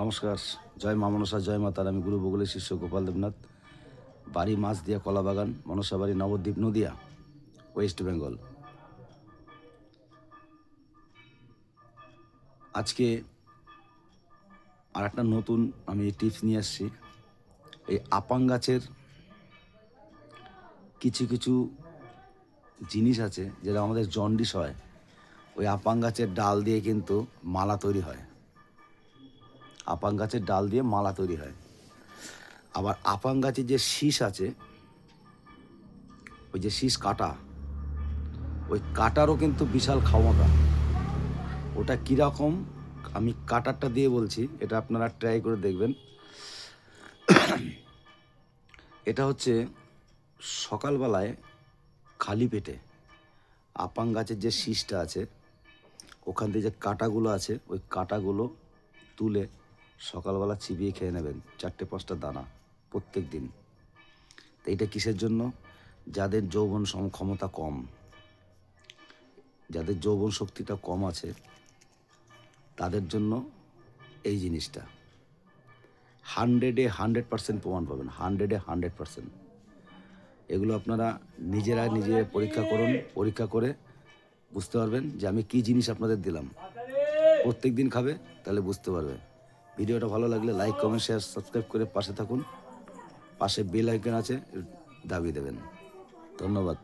নমস্কার, জয় মা মনসা, জয় মাতার আমি গুরু বগুলের শিষ্য গোপাল দেবনাথ। বাড়ি মাছ দিয়া কলাবাগান, মনসা বাড়ি নবদ্বীপ নদিয়া, ওয়েস্ট বেঙ্গল। আজকে আর একটা নতুন আমি টিপস নিয়ে আসছি। এই আপাং গাছের কিছু কিছু জিনিস আছে যেটা আমাদের জন্ডিস হয়। ওই আপাং গাছের ডাল দিয়ে কিন্তু মালা তৈরি হয়। আপাং গাছের ডাল দিয়ে মালা তৈরি হয়। আবার আপাং গাছের যে শীষ আছে, ওই যে শীষ কাটা, ওই কাটারও কিন্তু বিশাল ক্ষমতা ওটা কীরকম, আমি কাটারটা দিয়ে বলছি, এটা আপনারা ট্রাই করে দেখবেন। এটা হচ্ছে সকালবেলায় খালি পেটে আপাং গাছের যে শীষটা আছে, ওখান থেকে যে কাটাগুলো আছে, ওই কাটাগুলো তুলে সকালবেলা চিবিয়ে খেয়ে নেবেন চারটে পাঁচটা দানা প্রত্যেক দিন। তো এটা কিসের জন্য? যাদের যৌবন সম ক্ষমতা কম, যাদের যৌবন শক্তিটা কম আছে, তাদের জন্য এই জিনিসটা। হান্ড্রেডে হান্ড্রেড পার্সেন্ট প্রমাণ পাবেন, হান্ড্রেডে হান্ড্রেড পার্সেন্ট। এগুলো আপনারা নিজেরা নিজে পরীক্ষা করুন, পরীক্ষা করে বুঝতে পারবেন যে আমি কি জিনিস আপনাদের দিলাম। প্রত্যেক দিন খাবে, তাহলে বুঝতে পারবে। ভিডিওটা ভালো লাগলে লাইক কমেন্ট শেয়ার সাবস্ক্রাইব করে পাশে থাকুন। পাশে বেল আইকন আছে দাবি দেবেন। ধন্যবাদ।